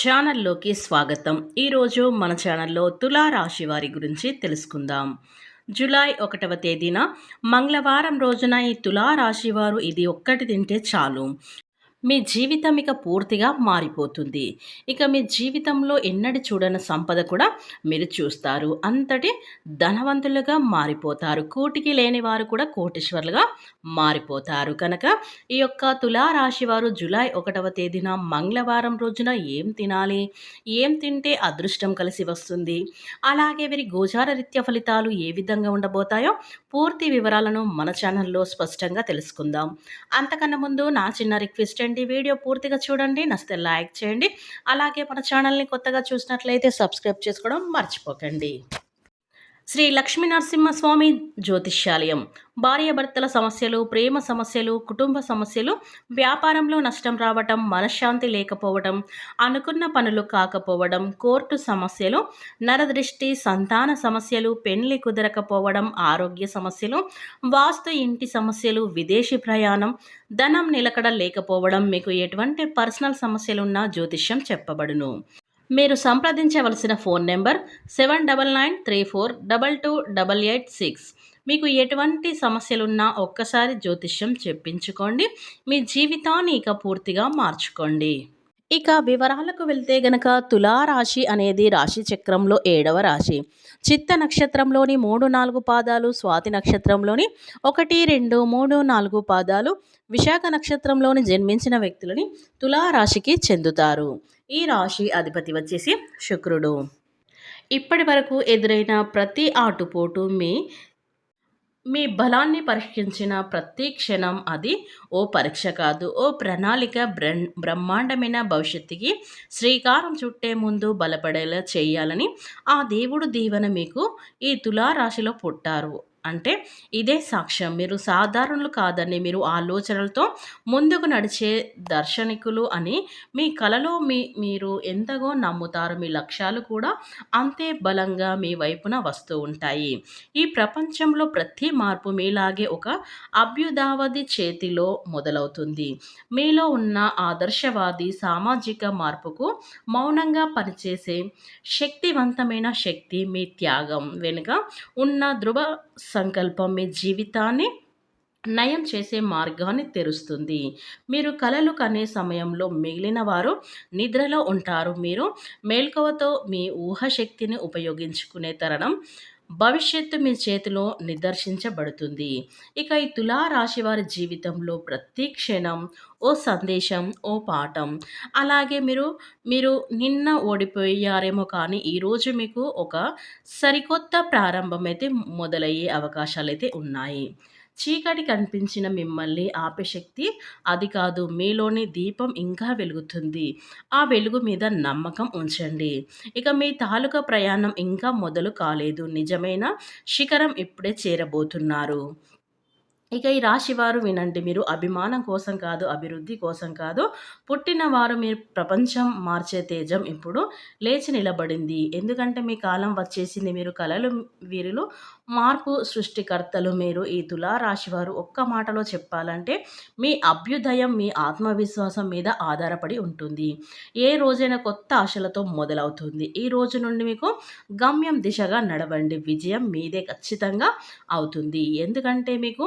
ఛానల్లోకి స్వాగతం. ఈరోజు మన ఛానల్లో తులా రాశి వారి గురించి తెలుసుకుందాం. జూలై ఒకటవ తేదీన మంగళవారం రోజున ఈ తులా రాశి వారు ఇది ఒక్కటి తింటే చాలు. మీ జీవితం ఇక పూర్తిగా మారిపోతుంది. ఇక మీ జీవితంలో ఎన్నడి చూడని సంపద కూడా మీరు చూస్తారు. అంతటి ధనవంతులుగా మారిపోతారు. కూటికి లేని వారు కూడా కోటీశ్వర్లుగా మారిపోతారు. కనుక ఈ యొక్క తులారాశి వారు జూలై ఒకటవ తేదీన మంగళవారం రోజున ఏం తినాలి? ఏం తింటే అదృష్టం కలిసి వస్తుంది? అలాగే వీరి గోచార రీత్య ఫలితాలు ఏ విధంగా ఉండబోతాయో పూర్తి వివరాలను మన ఛానల్లో స్పష్టంగా తెలుసుకుందాం. అంతకన్నా ముందు నా చిన్న రిక్వెస్ట్ చేయండి. వీడియో పూర్తిగా చూడండి. నస్తే లైక్ చేయండి. అలాగే మన ఛానల్ని కొత్తగా చూసినట్లయితే సబ్స్క్రైబ్ చేసుకోవడం మర్చిపోకండి. శ్రీ లక్ష్మీ నరసింహస్వామి జ్యోతిష్యాలయం భార్యాభర్తల సమస్యలు ప్రేమ సమస్యలు కుటుంబ సమస్యలు వ్యాపారంలో నష్టం రావటం మనశ్శాంతి లేకపోవడం అనుకున్న పనులు కాకపోవడం కోర్టు సమస్యలు నరదృష్టి సంతాన సమస్యలు పెళ్ళి కుదరకపోవడం ఆరోగ్య సమస్యలు వాస్తు ఇంటి సమస్యలు విదేశీ ప్రయాణం ధనం నిలకడ లేకపోవడం మీకు ఎటువంటి పర్సనల్ సమస్యలున్నా జ్యోతిష్యం చెప్పబడును. మీరు సంప్రదించవలసిన phone number seven double nine three four double two double eight six. మీకు ఎటువంటి సమస్యలున్నా ఒక్కసారి జ్యోతిష్యం చెప్పించుకోండి. మీ జీవితాన్ని ఇక పూర్తిగా మార్చుకోండి. ఇక వివరాలకు వెళ్తే గనక తులారాశి అనేది రాశి చక్రంలో ఏడవ రాశి. చిత్త నక్షత్రంలోని మూడు నాలుగు పాదాలు స్వాతి నక్షత్రంలోని ఒకటి రెండు మూడు నాలుగు పాదాలు విశాఖ నక్షత్రంలోని జన్మించిన వ్యక్తులని తులారాశికి చెందుతారు. ఈ రాశి అధిపతి వచ్చేసి శుక్రుడు. ఇప్పటి వరకు ఎదురైన ప్రతి ఆటుపోటు మీ మీ బలాన్ని పరీక్షించిన ప్రతి క్షణం అది ఓ పరీక్ష కాదు. ఓ ప్రణాళిక బ్రహ్మాండమైన భవిష్యత్తుకి శ్రీకారం చుట్టే ముందు బలపడేలా చేయాలని ఆ దేవుడు దీవెన మీకు ఈ తులారాశిలో పుట్టారు. అంటే ఇదే సాక్ష్యం. మీరు సాధారణలు కాదని మీరు ఆలోచనలతో ముందుకు నడిచే దర్శనికులు అని మీ కలలో మీ మీరు ఎంతగో నమ్ముతారు. మీ లక్ష్యాలు కూడా అంతే బలంగా మీ వైపున వస్తూ ఉంటాయి. ఈ ప్రపంచంలో ప్రతి మార్పు మీలాగే ఒక అభ్యుదావధి చేతిలో మొదలవుతుంది. మీలో ఉన్న ఆదర్శవాది సామాజిక మార్పుకు మౌనంగా పనిచేసే శక్తివంతమైన శక్తి మీ త్యాగం. వెనుక ఉన్న ధృవ సంకల్పం మీ జీవితాన్ని నయం చేసే మార్గాన్ని తెరుస్తుంది. మీరు కలలు కనే సమయంలో మిగిలిన వారు నిద్రలో ఉంటారు. మీరు మేల్కవతో మీ ఊహశక్తిని ఉపయోగించుకునే తరుణం భవిష్యత్తు మీ చేతిలో నిదర్శించబడుతుంది. ఇక ఈ తులారాశి వారి జీవితంలో ప్రతి క్షణం ఓ సందేశం ఓ పాఠం. అలాగే మీరు మీరు నిన్న ఓడిపోయారేమో కానీ ఈరోజు మీకు ఒక సరికొత్త ప్రారంభం అయితే మొదలయ్యే అవకాశాలు అయితే ఉన్నాయి. చీకటి కనిపించిన మిమ్మల్ని ఆపే శక్తి అది కాదు మీలోని దీపం ఇంకా వెలుగుతుంది. ఆ వెలుగు మీద నమ్మకం ఉంచండి. ఇక మీ తాలూకా ప్రయాణం ఇంకా మొదలు కాలేదు. నిజమైన శిఖరం ఇప్పుడే చేరబోతున్నారు. ఇక ఈ రాశి వారు వినండి. మీరు అభిమానం కోసం కాదు అభివృద్ధి కోసం కాదు. పుట్టిన వారు మీరు ప్రపంచం మార్చే తేజం ఇప్పుడు లేచి నిలబడింది. ఎందుకంటే మీ కాలం వచ్చేసింది. మీరు కళలు వీరులు మార్పు సృష్టికర్తలు మీరు ఈ తులారాశివారు ఒక్క మాటలో చెప్పాలంటే మీ అభ్యుదయం మీ ఆత్మవిశ్వాసం మీద ఆధారపడి ఉంటుంది. ఏ రోజైనా కొత్త ఆశలతో మొదలవుతుంది. ఈ రోజు నుండి మీకు గమ్యం దిశగా నడవండి. విజయం మీదే ఖచ్చితంగా అవుతుంది. ఎందుకంటే మీకు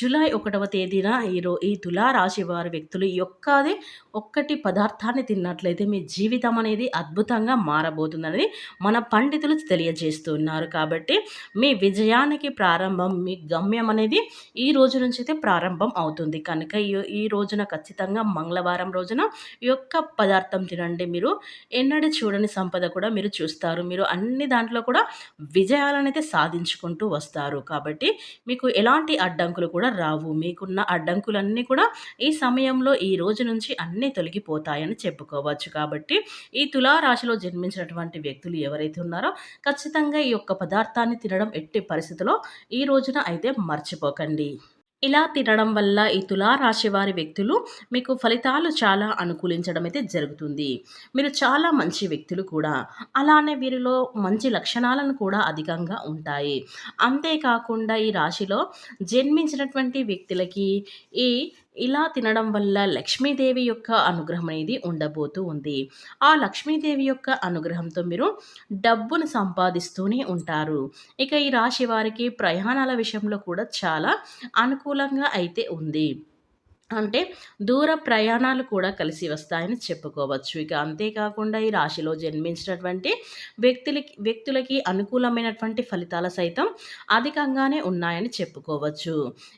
జూలై ఒకటవ తేదీన ఈరో ఈ తులారాశి వారి వ్యక్తులు యొక్కది ఒక్కటి పదార్థాన్ని తిన్నట్లయితే మీ జీవితం అనేది అద్భుతంగా మారబోతుందని మన పండితులు తెలియజేస్తున్నారు. కాబట్టి మీ విజయానికి ప్రారంభం మీ గమ్యం అనేది ఈ రోజు నుంచి అయితే ప్రారంభం అవుతుంది. కనుక ఈ రోజున ఖచ్చితంగా మంగళవారం రోజున ఈ యొక్క పదార్థం తినండి. మీరు ఎన్నడూ చూడని సంపద కూడా మీరు చూస్తారు. మీరు అన్ని దాంట్లో కూడా విజయాలను అయితే సాధించుకుంటూ వస్తారు. కాబట్టి మీకు ఎలాంటి అడ్డంకులు కూడా రావు. మీకున్న అడ్డంకులన్నీ కూడా ఈ సమయంలో ఈ రోజు నుంచి అన్నీ తొలగిపోతాయని చెప్పుకోవచ్చు. కాబట్టి ఈ తులారాశిలో జన్మించినటువంటి వ్యక్తులు ఎవరైతే ఉన్నారో ఖచ్చితంగా ఈ యొక్క పదార్థాన్ని తినడం ఎట్టి పరిస్థితిలో ఈ రోజున అయితే మర్చిపోకండి. ఇలా తినడం వల్ల ఈ తులారాశి వారి వ్యక్తులు మీకు ఫలితాలు చాలా అనుకూలించడం అయితే జరుగుతుంది. మీరు చాలా మంచి వ్యక్తులు కూడా. అలానే వీరిలో మంచి లక్షణాలను కూడా అధికంగా ఉంటాయి. అంతేకాకుండా ఈ రాశిలో జన్మించినటువంటి వ్యక్తులకి ఈ ఇలా తినడం వల్ల లక్ష్మీదేవి యొక్క అనుగ్రహం అనేది ఉండబోతూ ఉంది. ఆ లక్ష్మీదేవి యొక్క అనుగ్రహంతో మీరు డబ్బును సంపాదిస్తూనే ఉంటారు. ఇక ఈ రాశి వారికి ప్రయాణాల విషయంలో కూడా చాలా అనుకూలంగా అయితే ఉంది. అంటే దూర ప్రయాణాలు కూడా కలిసి వస్తాయని చెప్పుకోవచ్చు. ఇక అంతేకాకుండా ఈ రాశిలో జన్మించినటువంటి వ్యక్తులకి వ్యక్తులకి అనుకూలమైనటువంటి ఫలితాలు సైతం అధికంగానే ఉన్నాయని చెప్పుకోవచ్చు.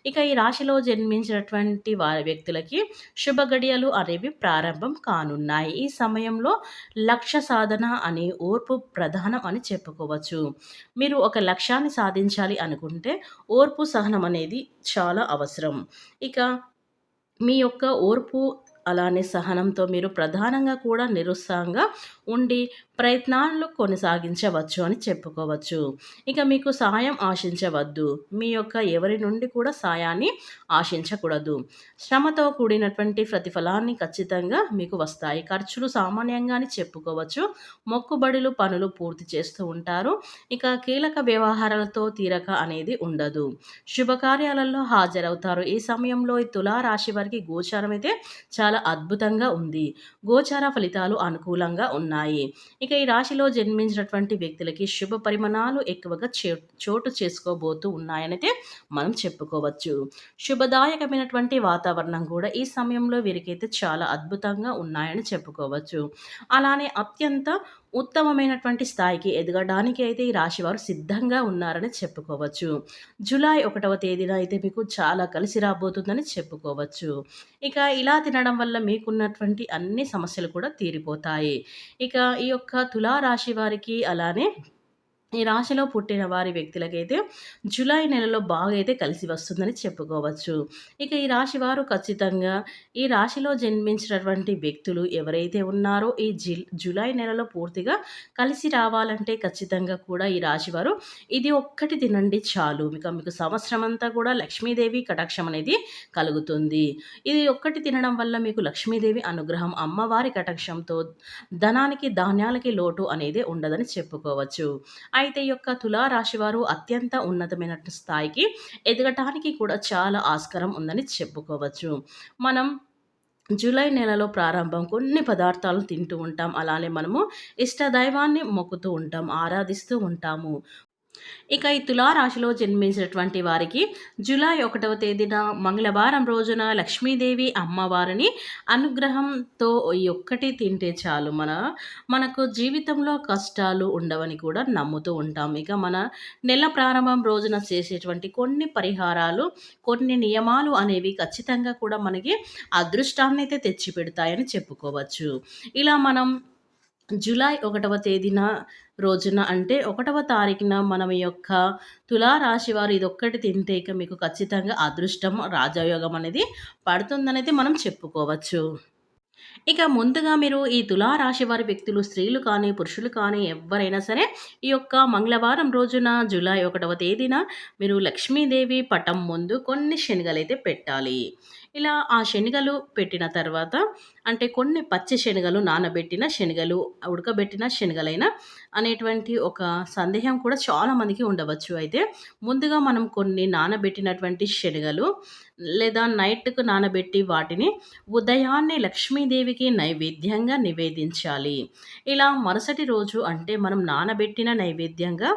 ఇక ఈ రాశిలో జన్మించినటువంటి వారి వ్యక్తులకి శుభ గడియలు అనేవి ప్రారంభం కానున్నాయి. ఈ సమయంలో లక్ష్య సాధన అనే ఓర్పు ప్రధానం అని చెప్పుకోవచ్చు. మీరు ఒక లక్ష్యాన్ని సాధించాలి అనుకుంటే ఓర్పు సహనం అనేది చాలా అవసరం. ఇక మీ యొక్క ఓర్పు అలానే సహనంతో మీరు ప్రధానంగా కూడా నిరుత్సాహంగా ఉండి ప్రయత్నాలు కొనసాగించవచ్చు అని చెప్పుకోవచ్చు. ఇక మీకు సాయం ఆశించవద్దు. మీ యొక్క ఎవరి నుండి కూడా సాయాన్ని ఆశించకూడదు. శ్రమతో కూడినటువంటి ప్రతిఫలాన్ని ఖచ్చితంగా మీకు వస్తాయి. ఖర్చులు సామాన్యంగానే చెప్పుకోవచ్చు. మొక్కుబడులు పనులు పూర్తి చేస్తూ ఉంటారు. ఇక కీలక వ్యవహారాలతో తీరక అనేది ఉండదు. శుభకార్యాలలో హాజరవుతారు. ఈ సమయంలో ఈ తులారాశి వారికి గోచారం అయితే చాలా అద్భుతంగా ఉంది. గోచార ఫలితాలు అనుకూలంగా ఉన్నాయి. ఉన్నాయి. ఇక ఈ రాశిలో జన్మించినటువంటి వ్యక్తులకి శుభ పరిమాణాలు ఎక్కువగా చోటు చేసుకోబోతూ ఉన్నాయనైతే మనం చెప్పుకోవచ్చు. శుభదాయకమైనటువంటి వాతావరణం కూడా ఈ సమయంలో వీరికైతే చాలా అద్భుతంగా ఉన్నాయని చెప్పుకోవచ్చు. అలానే అత్యంత ఉత్తమమైనటువంటి స్థాయికి ఎదగడానికి అయితే ఈ రాశివారు సిద్ధంగా ఉన్నారని చెప్పుకోవచ్చు. జూలై ఒకటవ తేదీన అయితే మీకు చాలా కలిసి రాబోతుందని చెప్పుకోవచ్చు. ఇక ఇలా తినడం వల్ల మీకున్నటువంటి అన్ని సమస్యలు కూడా తీరిపోతాయి. ఇక ఈ యొక్క తులారాశి వారికి అలానే ఈ రాశిలో పుట్టిన వారి వ్యక్తులకైతే జూలై నెలలో బాగా అయితే కలిసి వస్తుందని చెప్పుకోవచ్చు. ఇక ఈ రాశి వారు ఖచ్చితంగా ఈ రాశిలో జన్మించినటువంటి వ్యక్తులు ఎవరైతే ఉన్నారో ఈ జి జూలై నెలలో పూర్తిగా కలిసి రావాలంటే ఖచ్చితంగా కూడా ఈ రాశి వారు ఇది ఒక్కటి తినండి చాలు. ఇక మీకు సంవత్సరం అంతా కూడా లక్ష్మీదేవి కటాక్షం అనేది కలుగుతుంది. ఇది ఒక్కటి తినడం వల్ల మీకు లక్ష్మీదేవి అనుగ్రహం అమ్మవారి కటాక్షంతో ధనానికి ధాన్యాలకి లోటు అనేది ఉండదని చెప్పుకోవచ్చు. అయితే ఈ యొక్క తులారాశి వారు అత్యంత ఉన్నతమైన స్థాయికి ఎదగటానికి కూడా చాలా ఆస్కారం ఉందని చెప్పుకోవచ్చు. మనం జూలై నెలలో ప్రారంభం కొన్ని పదార్థాలు తింటూ ఉంటాం. అలానే మనము ఇష్ట దైవాన్ని మొక్కుతూ ఉంటాం ఆరాధిస్తూ ఉంటాము. ఇక ఈ తులారాశిలో జన్మించినటువంటి వారికి జూలై ఒకటవ తేదీన మంగళవారం రోజున లక్ష్మీదేవి అమ్మవారిని అనుగ్రహంతో ఒక్కటి తింటే చాలు. మన మనకు జీవితంలో కష్టాలు ఉండవని కూడా నమ్ముతూ ఉంటాం. ఇక మన నెల ప్రారంభం రోజున చేసేటువంటి కొన్ని పరిహారాలు కొన్ని నియమాలు అనేవి ఖచ్చితంగా కూడా మనకి అదృష్టాన్ని అయితే తెచ్చిపెడతాయని చెప్పుకోవచ్చు. ఇలా మనం జూలై ఒకటవ తేదీన రోజున అంటే ఒకటవ తారీఖున మనం యొక్క తులారాశి వారు ఇదొక్కటి తింటే ఇక మీకు ఖచ్చితంగా అదృష్టం రాజయోగం అనేది పడుతుందనేది మనం చెప్పుకోవచ్చు. ఇక ముందుగా మీరు ఈ తులారాశి వారి వ్యక్తులు స్త్రీలు కానీ పురుషులు కానీ ఎవరైనా సరే ఈ యొక్క మంగళవారం రోజున జూలై ఒకటవ తేదీన మీరు లక్ష్మీదేవి పటం ముందు కొన్ని శనగలు అయితే పెట్టాలి. ఇలా ఆ శనగలు పెట్టిన తర్వాత అంటే కొన్ని పచ్చి శనగలు నానబెట్టిన శనగలు ఉడకబెట్టిన శనగలైన అనేటువంటి ఒక సందేహం కూడా చాలామందికి ఉండవచ్చు. అయితే ముందుగా మనం కొన్ని నానబెట్టినటువంటి శనగలు లేదా నైట్కు నానబెట్టి వాటిని ఉదయాన్నే లక్ష్మీదేవికి నైవేద్యంగా నివేదించాలి. ఇలా మరుసటి రోజు అంటే మనం నానబెట్టిన నైవేద్యంగా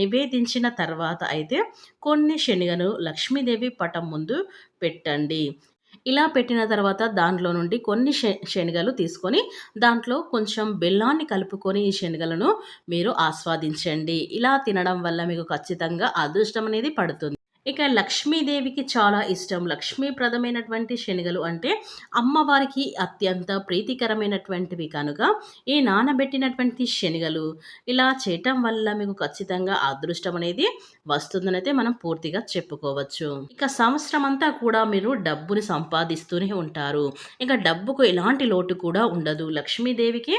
నివేదించిన తర్వాత అయితే కొన్ని శనగలు లక్ష్మీదేవి పటం ముందు పెట్టండి. ఇలా పెట్టిన తర్వాత దాంట్లో నుండి కొన్ని శనగలు తీసుకొని దాంట్లో కొంచెం బెల్లాన్ని కలుపుకొని ఈ శనగలను మీరు ఆస్వాదించండి. ఇలా తినడం వల్ల మీకు ఖచ్చితంగా అదృష్టం అనేది పడుతుంది. ఇక లక్ష్మీదేవికి చాలా ఇష్టం. లక్ష్మీప్రదమైనటువంటి శనగలు అంటే అమ్మవారికి అత్యంత ప్రీతికరమైనటువంటివి కనుక ఈ నానబెట్టినటువంటి శనగలు ఇలా చేయటం వల్ల మీకు ఖచ్చితంగా అదృష్టం అనేది వస్తుందనైతే మనం పూర్తిగా చెప్పుకోవచ్చు. ఇక సంవత్సరం అంతా కూడా మీరు డబ్బుని సంపాదిస్తూనే ఉంటారు. ఇక డబ్బుకు ఎలాంటి లోటు కూడా ఉండదు. లక్ష్మీదేవికి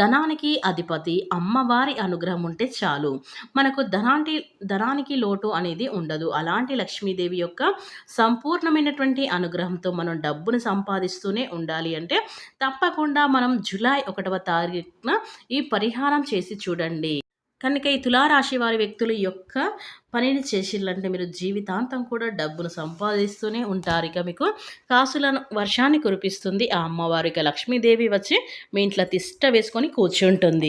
ధనానికి అధిపతి అమ్మవారి అనుగ్రహం ఉంటే చాలు. మనకు ధనానికి ధనానికి లోటు అనేది ఉండదు. అలా అలాంటి లక్ష్మీదేవి యొక్క సంపూర్ణమైనటువంటి అనుగ్రహంతో మనం డబ్బును సంపాదిస్తూనే ఉండాలి అంటే తప్పకుండా మనం జూలై ఒకటవ తారీఖున ఈ పరిహారం చేసి చూడండి. కనుక ఈ తులారాశి వారి వ్యక్తులు యొక్క పనిని చేసిల్లంటే మీరు జీవితాంతం కూడా డబ్బును సంపాదిస్తూనే ఉంటారు. ఇక మీకు కాసులను వర్షాన్ని కురిపిస్తుంది. ఆ అమ్మవారు ఇక లక్ష్మీదేవి వచ్చి మీ ఇంట్లో తిష్ట వేసుకొని కూర్చుంటుంది.